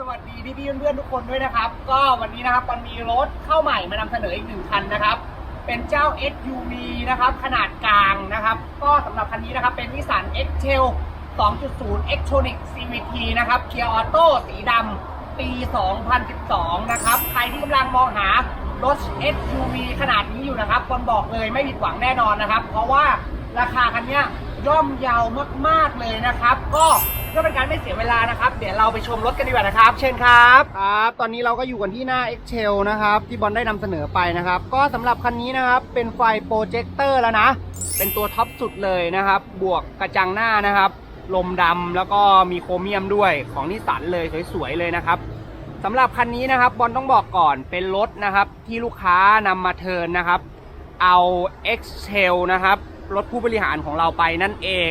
สวัสดีพี่พี่เพื่อนๆทุกคนด้วยนะครับ ก็วันนี้นะครับมันมีรถเข้าใหม่มานำเสนออีกหนึ่งคันนะครับ เป็นเจ้า SUV นะครับ ขนาดกลางนะครับ ก็สำหรับคันนี้นะครับเป็นนิสสัน X-Trail 2.0 Xtronic CVT นะครับเกียร์ออโต้สีดำปี 2012 นะครับ ใครที่กำลังมองหารถ SUV ขนาดนี้อยู่นะครับคนบอกเลยไม่ผิดหวังแน่นอนนะครับ เพราะว่าราคาคันนี้ย่อมเยาวมากๆเลยนะครับ ก็ พื่อเป็นการไม่เสียเวลานะครับ เดี๋ยวเราไปชมรถกันดีกว่านะครับ เชิญครับครับ ตอนนี้เราก็อยู่กันที่หน้า x t e l นะครับ ที่บอลได้นำเสนอไปนะครับ ก็สำหรับคันนี้นะครับ เป็นไฟโปรเจคเตอร์แล้วนะ เป็นตัวท็อปสุดเลยนะครับ บวกกระจังหน้านะครับ ลมดำแล้วก็มีโครเมียมด้วยของนิสสันเลยสวยๆเลยนะครับสำหรับคันนี้นะครับบอลต้องบอกก่อนเป็นรถนะครับ ที่ลูกค้านำมาเทินนะครับ เอา x t e l นะครับรถผู้บริหารของเราไปนั่นเอง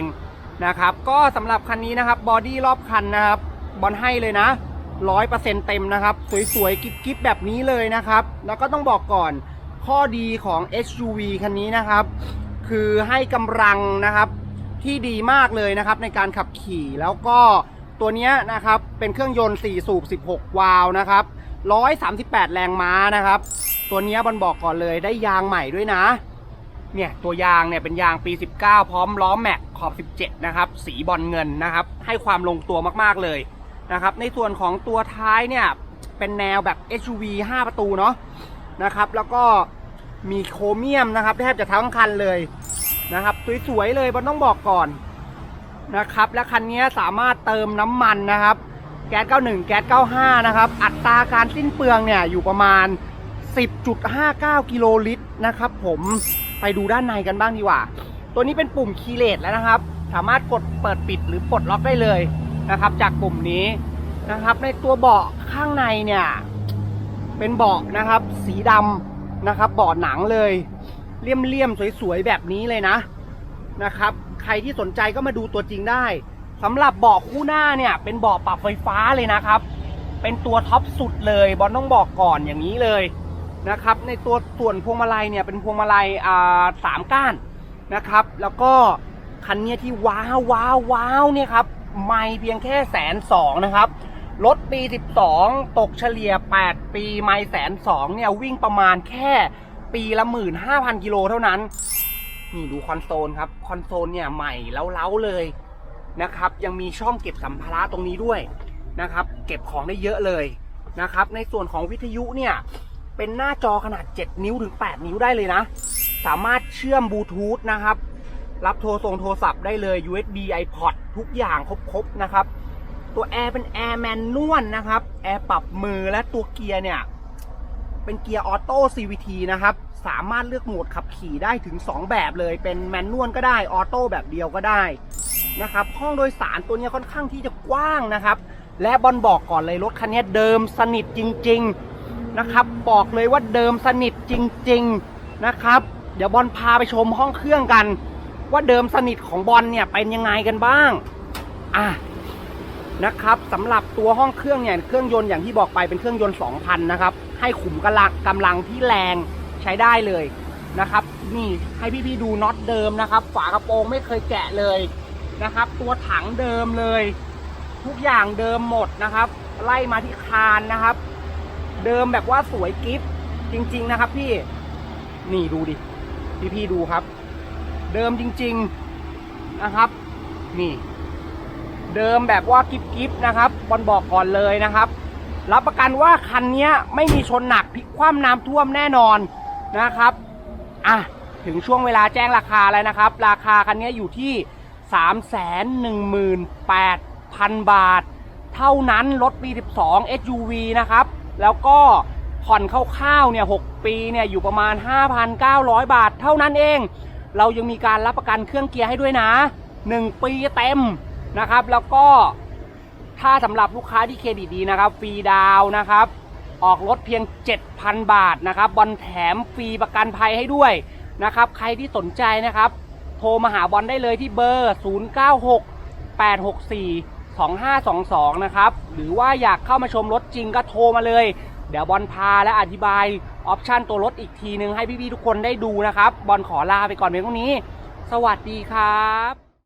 นะครับ ก็สำหรับคันนี้นะครับบอดี้รอบคันนะครับ บอลให้เลยนะร้อยเปอร์เซ็นเต็มนะครับ สวยๆกิ๊บๆแบบนี้เลยนะครับ แล้วก็ต้องบอกก่อนข้อดีของ SUV คันนี้นะครับ คือให้กำลังนะครับที่ดีมากเลยนะครับในการขับขี่แล้วก็ตัวเนี้ยนะครับเป็นเครื่องยนต์ 4 สูบ 16 วาล์วนะครับ 138 แรงม้านะครับ ตัวเนี้ยบอลบอกก่อนเลยได้ยางใหม่ด้วยนะ เนี่ยตัวยางเนี่ยเป็นยางปี 19 พร้อมล้อแม็กขอบ 17 นะครับ สีบอลเงินนะครับ ให้ความลงตัวมากๆเลยนะครับ ในส่วนของตัวท้ายเนี่ยเป็นแนวแบบ SUV 5 ประตูเนาะนะครับ แล้วก็มีโครเมียมนะครับแทบจะทั้งคันเลยนะครับสวยๆเลยบอลต้องบอกก่อนนะครับ และคันนี้สามารถเติมน้ำมันนะครับ แก๊ส 91 แก๊ส 95 นะครับ อัตราการสิ้นเปลืองเนี่ยอยู่ประมาณ 10.59 กิโลลิตรนะครับผม ไปดูด้านในกันบ้างดีกว่า ตัวนี้เป็นปุ่มคีย์เลสแล้วนะครับ สามารถกดเปิดปิดหรือปลดล็อกได้เลยนะครับ จากปุ่มนี้นะครับ ในตัวเบาะข้างในเนี่ยเป็นเบาะนะครับ สีดำนะครับเบาะหนังเลยเลี่ยมๆสวยๆแบบนี้เลยนะนะครับ ใครที่สนใจก็มาดูตัวจริงได้สำหรับเบาะคู่หน้าเนี่ยเป็นเบาะปรับไฟฟ้าเลยนะครับ เป็นตัวท็อปสุดเลยบอลต้องบอกก่อนอย่างนี้เลย นะครับ ในตัวส่วนพวงมาลัยเนี่ยเป็นพวงมาลัยอ่าสามก้านนะครับ แล้วก็คันเนี้ยที่ว้าวว้าวว้าวเนี่ยครับไม่เพียงแค่แสนสองนะครับรถปี 12 ตกเฉลี่ย 8 ปีไม่แสนสองเนี่ย วิ่งประมาณแค่ปีละหมื่นห้าพันกิโลเท่านั้น นี่ดูคอนโซลครับ คอนโซลเนี่ยใหม่แล้วเล้าเลยนะครับ ยังมีช่องเก็บสัมภาระตรงนี้ด้วยนะครับ เก็บของได้เยอะเลยนะครับ ในส่วนของวิทยุเนี่ย เป็นหน้าจอขนาด 7 นิ้วถึง 8 นิ้วได้เลยนะ สามารถเชื่อมบลูทูธนะครับ รับโทรส่งโทรศัพท์ได้เลย USB iPod ทุกอย่างครบๆนะครับ ตัวแอร์เป็นแอร์แมนนวลนะครับ แอร์ปรับมือและตัวเกียร์เนี่ย เป็นเกียร์ออโต้ CVT นะครับ สามารถเลือกโหมดขับขี่ได้ถึง 2 แบบเลย เป็นแมนนวลก็ได้ ออโต้แบบเดียวก็ได้นะครับ ห้องโดยสารตัวนี้ค่อนข้างที่จะกว้างนะครับ และบอลบอกก่อนเลยรถคันนี้เดิมสนิทจริง ๆ นะครับ บอกเลยว่าเดิมสนิทจริง ๆนะครับ เดี๋ยวบอลพาไปชมห้องเครื่องกัน ว่าเดิมสนิทของบอลเนี่ยเป็นยังไงกันบ้างอะนะครับสำหรับตัวห้องเครื่องเนี่ยเครื่องยนต์อย่างที่บอกไปเป็นเครื่องยนต์ 2,000 นะครับ ให้ขุมกำลังกำลังที่แรงใช้ได้เลยนะครับ นี่ให้พี่ๆดูน็อตเดิมนะครับ ฝากระโปรงไม่เคยแกะเลยนะครับ ตัวถังเดิมเลย ทุกอย่างเดิมหมดนะครับ ไล่มาที่คานนะครับ เดิมแบบว่าสวยกิฟจริง ๆ นะครับ พี่นี่ดูดิพี่ๆดูครับ เดิมจริง ๆนะครับ นี่ เดิมแบบว่ากิฟกิฟนะครับบอลบอกก่อนเลยนะครับ รับประกันว่าคันนี้ไม่มีชนหนักพลิกคว่ำน้ำท่วมแน่นอนนะครับอะถึงช่วงเวลาแจ้งราคาแล้วนะครับ ราคาคันนี้อยู่ที่ 318,000 บาท เท่านั้นรถปี12 SUV นะครับ แล้วก็ผ่อนคร่าวๆเนี่ย6ปีเนี่ยอยู่ประมาณ 5,900 บาทเท่านั้นเอง เรายังมีการรับประกันเครื่องเกียร์ให้ด้วยนะ 1 ปีเต็มนะครับ แล้วก็ถ้าสำหรับลูกค้าที่เครดิตดีนะครับฟรีดาวน์นะครับ ออกรถเพียง 7,000 บาทนะครับบอลแถมฟรีประกันภัยให้ด้วยนะครับ ใครที่สนใจนะครับ โทรมาหาบอลได้เลยที่เบอร์ 096 864 2522 นะครับ หรือว่าอยากเข้ามาชมรถจริงก็โทรมาเลย เดี๋ยวบอลพาและอธิบายออปชันตัวรถอีกทีนึงให้พี่ๆทุกคนได้ดูนะครับ บอลขอลาไปก่อนเพียงเท่านี้ สวัสดีครับ